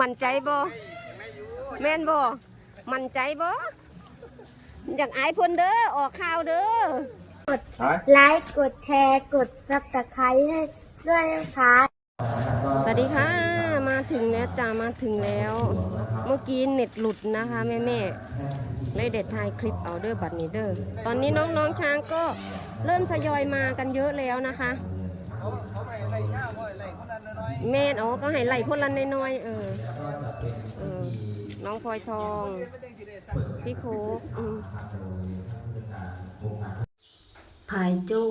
มั่นใจบ่แม่นบ่มั่นใจบ่อยากอายเพิ่นเด้อออกข่าวเด้อไลค์กดแชร์กดซับสไครต์ให้ด้วยนะคะสวัสดีค่ะ มาถึงแล้วจ้ามาถึงแล้ว เมื่อกี้เน็ตหลุดนะคะแม่แม่ๆเลยเด็ดถ่ายคลิปเอาเด้อบัดนี้เด้อตอนนี้น้องๆช้างก็เริ่มทยอยมากันเยอะแล้วนะคะ แม่นอ๋อก็ให้ไหลคนละน้อยๆเออเออ น้องพลอยทองพี่โคกอืมพายโจ้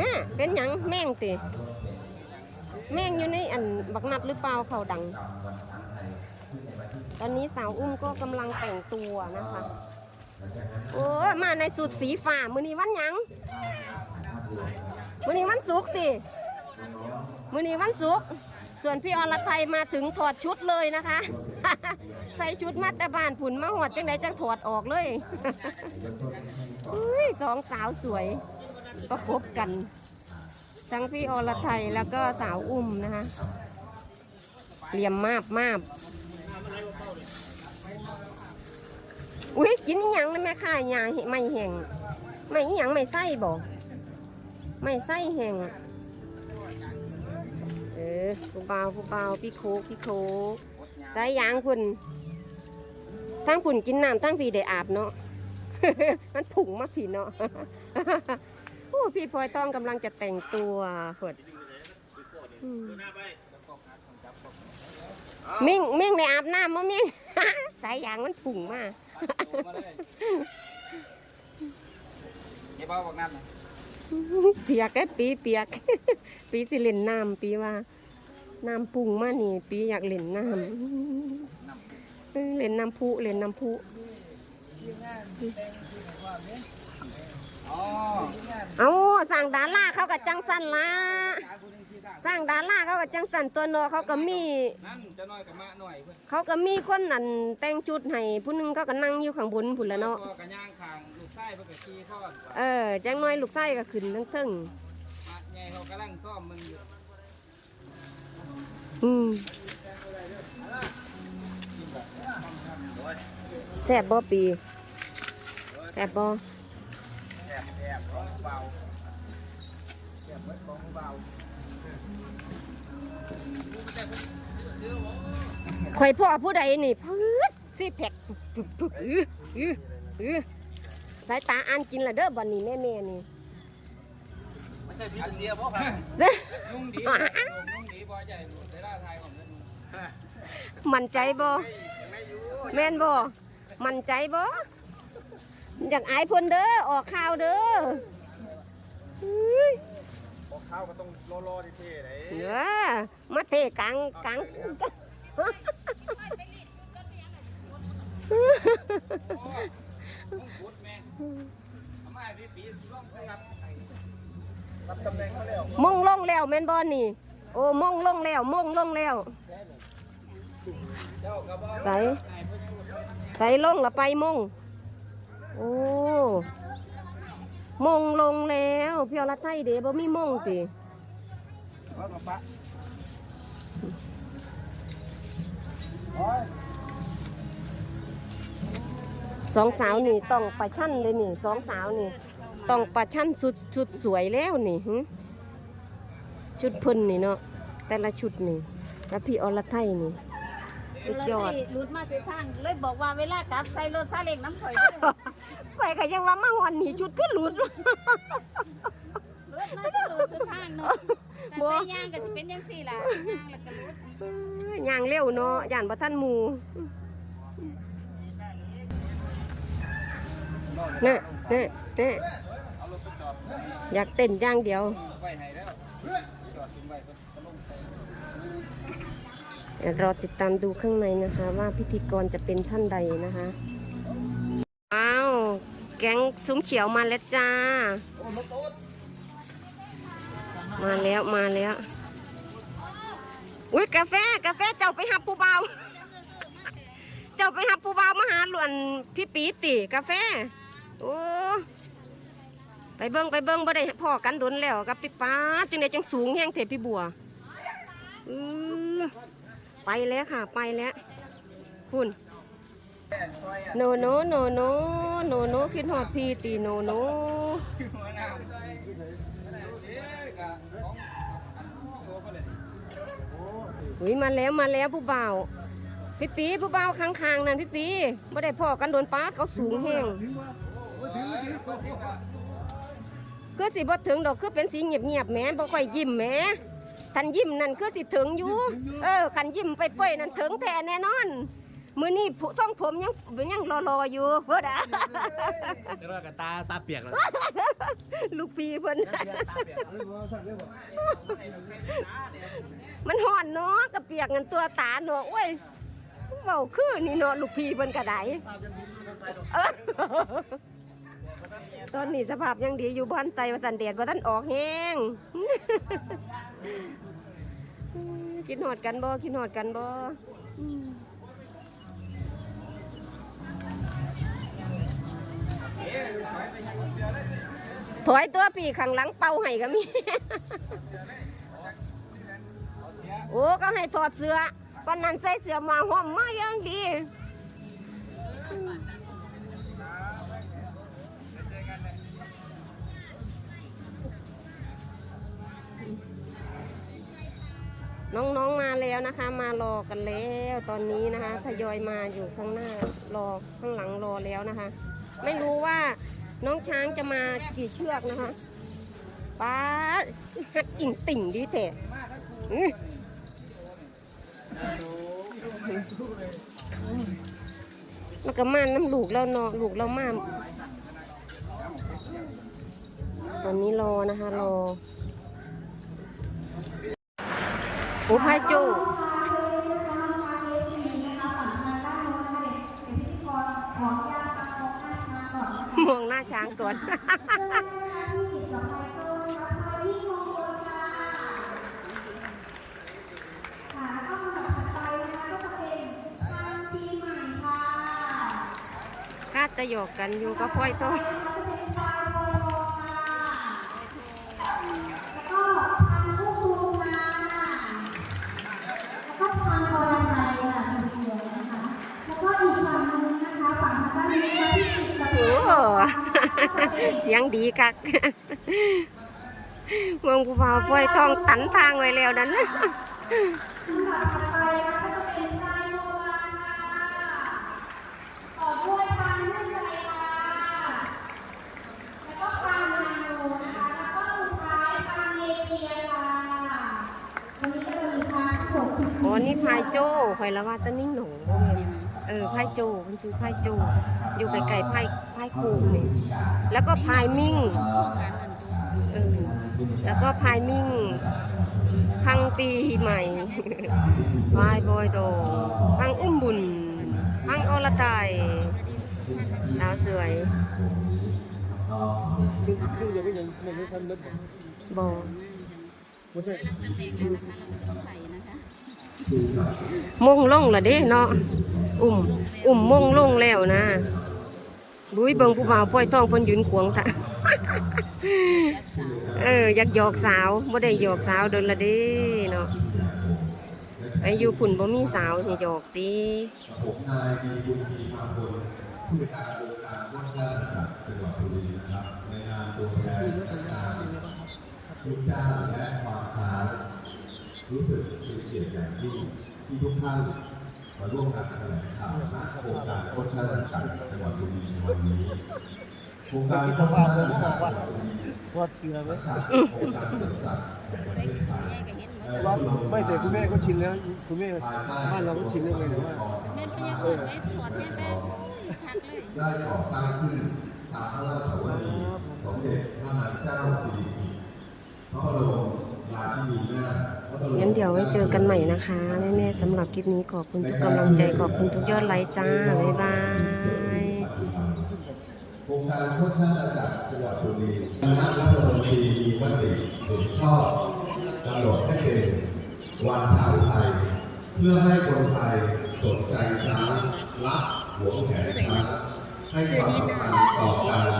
ฮะเป็นหยังแม่งติแม่งอยู่ในอันบักนัดหรือเปล่าเขาดัง ตอนนี้สาวอุ้มก็กำลังแต่งตัวนะคะ โอ้ยมาในสุดสีฟ้ามือนี้วันหยัง มือนี้วันศุกร์ติมือนี้วันศุกร์ส่วนพี่อรไทยมาถึงถอดชุดเลยนะคะ ใส่ชุดมาแต่บ้านผุนมาหอดจังไดจังถอดออกเลยอุ้ยสองสาวสวยประกบกัน ทั้งพี่อรไทยแล้วก็สาวอุ้มนะคะเหลี่ยมมาบมาบอุ้ยกินยังนะแม่ค่ายาไม่แห้งไม่ยังไม่ไส้บอก ไม่ไส้แห้งเออผู้เบาผู้เบาพี่โคกพี่โคกใส่ยางคุณทั้งผุ่นกินน้ำทั้งพี่ได้อาบเนาะ มันผุ่งมาผีเนาะโอ้พี่พลอยต้องกำลังจะแต่งตัวเปิดมิ่งมิ่งในอาบน้ำมั้มิ่งสายยางมันผุ่งมากเดี๋ยวเบาบอกน้ำหน่อย เปียกแค่ปีเปียก ปีสิเล่นน้ำปีว่าน้ำปุ่งมานี่ ปีอยากเล่นน้ำเล่นน้ำพุเล่นน้ำพุเอาสั่งดาราเขากับจังสันละสั่งดาราเขากับจังสันตัวนอเขาก็มีเขาก็มีคนนั่นแต่งชุดให้ผู้หนึงเขาก็นั่งอยู่ข้างบนพุ่นแล้วเนาะ ตัวกระย่างคางลูกไส้เพื่อนกับขี้ทอดเออจังน้อยลูกไส้ก็ขึ้นทั้งเทึงมะใหญ่เขากำลังซ่อมมึงอยู่อืมแซ่บบ่ปีแซ่บบ่แอบแอบของเบาแอบไว้ของเบาข่อยพ่อผู้ใดนี่พืดสิแพกปึ๊บปึ๊บอื้ออื้ออื้อ สายตาอ่านกินและเด้อบัดนี้แม่แม่ๆนี่ไม่ใช่พี่เดียวเพราะครับเด้อนุ่งดีนุ่งดีบอใหญ่เวลาไทยของเล่นมั่นใจบ่แม่นบ่มั่นใจบ่อยากอายเพิ่นเด้อออกข่าวเด้ออื้อบอกข้าวก็ต้องรอรอดิเท่ไหนเออมาเทกลางกลาง ม่งพุดแม่ทำไมพี่ปีร่องไปรับตำแหน่งเขาแล้วมงลงแล้วแม่นบ่นี่ โอ้มงลงแล้วมงลงแล้วเจ้าก็บอกใส่ใส่ลงละไปมง โอ้มงลงแล้วพี่อรไทยเดบ่มีมงติว่ากับปะโอ้ย สองสาวนี่ต้องประชันเลยนี่สองสาวนี่ต้องประชันสุดชุดสวยแล้วนี่หึชุดเพิ่นนี่เนาะแต่ละชุดนี่แล้วพี่อรไทยนี่สุดยอดรุดมาเสียทางเลยบอกว่าเวลากลับใส่รถซาเล้งน้ำข่อยไปก็ยังว่ามาหอนนี่ชุดก็หลุดรถมาจะรุดสุดทางเนาะแต่บ่ ใส่ย่างก็จะเป็นยังสี่ล่ะย่างแล้วก็รุด ย่างเร็วเนาะย่านบ่ทันหมู่ น่ะน่ะน่ะเอารถไปจอดอยากเต้นอย่างเดียวเดี๋ยวรอติดตามดูข้างในนะคะ ว่าพิธีกรจะเป็นท่านใดนะคะอ้าวแก๊งซุ้มเขียวมาแล้วจ้า มาแล้วมาแล้วอุ้ยกาแฟกาแฟเจ้าไปหับผู้เบาเจ้าไปหับผู้เบามาหาหลวนพี่ปีติกาแฟ โอ้ไปเบิ้งไปเบิ้งบ่ได้พ่อกันโดนแล้วกับพี่ป้าจังไดจังสูงแห้งเทพี่บัวอือไปแล้วค่ะ ไปแล้ว คุณโนโนโนโนโนโนคิดฮอดพีตีโนโนวหน้าเอ๊ะกะของตัวก็เลยอุ้ยมาแล้วมาแล้วผู้บ่าวพี่ปีผู้บ่าวข้างๆนั่นพี่ปีบ่ได้พ่อกันโดนป้าเขาสูงแห้ง คือสิบ่ถึงดอกคือเป็นสีเงียบๆแหมบ่ค่อยยิ้มแหมทันยิ้มนั่นคือสิถึงอยู่ เออคันยิ้มไปเป้ยๆนั่นถึงแท้แน่นอนมื้อนี้ผู้ต้องผมยังยังรอๆอยู่เพิ่นอะเรียกว่ากับตาตาเปียกเลยลูกพี่เพิ่นตาเปียกมันห่อนเนาะกระเปียกเงินตัวตาเนาะโอ้ยเว้าคือนี่เนาะลูกพี่เพิ่นก็ได้เออ ตอนนี้สภาพยังดีอยู่บ้านใจว่าสันเดดว่าท่านออกแห้งกินหอดกันบ่กินหอดกันบ่อืมถอยตัวปีข้างหลังเป่าให้ก็มี โอ้ก็ให้ถอดเสื้อวันนั้นใส่เสื้อมาห่มมาอย่างดี น้องๆมาแล้วนะคะ มารอกันแล้วตอนนี้นะคะทยอยมาอยู่ข้างหน้ารอข้างหลังรอแล้วนะคะ ไม่รู้ว่าน้องช้างจะมากี่เชือกนะคะป้าดฮัดอิ่งติ่งดีเถอะมันก็มาน้ำลูกเราเนาะลูกเรามาตอนนี้รอนะคะรอ อ้พายโจมองหน้าช้างก่อนคาดตะหยกกันอยู่กับพ่อยโต เสียงดีคักเมืองภูเบาพ่อยทองตันทางไว้แล้วนั้นลำดับถัดไปนะคะก็จะเป็นทรายโบราณค่ะต่อด้วยทางเลื่อนใจค่ะแล้วก็ทางนาโนนะคะแล้วก็สุดท้ายทางเนเปียค่ะวันนี้ก็จะมีช้างทั้งหมดสิบโอ้นี่พายโจ้ข่อยละว่าตะนิ่งหนูบ่แม่น เออพายโจ้มันคือพายโจ้อยู่ไกลๆพายพายโคูนี่แล้วก็พายมิ่งพวกกันนั่นตัวเออแล้วก็พายมิ่งพังปีใหม่พายบอยโตพังอุ้มบุญพังอรไตายดาวสวยคือคือจะไม่ยังมันไม่สั้นเล็กบอไม่ใช่ ตำแหน่งล่องใส่นะคะมงลงละเด้เนาะอุ่มอุ่มมงลงแล้วนะบุ้ยเบิงผู้บ่าวป้อยทองเพิ่นยืนขวงท่าเอออยากหยอกสาวบ่ได้หยอกสาวเดินละเด้เนาะไอายุพุ่นบ่มีสาวให้หยอกติผมนายมีบุญมีมาพลผู้จัดการโครงการโฆษณาจากจังหวัดสุรินทร์นะครับในนามตัวแทนราชการลูกจ้างและ รู้สึกเป็นเกียรติอย่างยิ่งที่ทุกท่านมาร่วมกันแถลงข่าวณโครงการโฆษณาจากจังหวัดสุรินทร์ในวันนี้โครงการโฆษณาจากจังหวัดสุรินทร์วาดเสือไหมจากโครงการเสริมสร้างแห่งประได้เทศไทยแยกก็เห็นหมดวาดไม่แต่คุณแม่ก็ชินแล้วคุณแม่บ้านเราก็ชินแล้วไงแต่ว่าแม่นพยากรณ์ไว้ถอดแยกได้ทักเลยได้ก่อสร้างขึ้นตามพระราชวรีสมเด็จพระนางเจ้าสิริกิติ์พระบรมราชินีนาถพระบรม งั้นเดี๋ยวไว้เจอกันใหม่นะคะแม่ๆสำหรับคลิปนี้ขอบคุณทุกกำลังใจขอบคุณทุกยอดไลค์จ้า บ๊ายบายโครงการโฆษณาจากจังหวัดสุรินทร์คณะรัฐมนตรีมีมติเห็นชอบกำหนดให้เป็นวันช้างไทย เพื่อให้คนไทยสนใจช้างรักหวงแหนช้างให้ความสำคัญต่อการ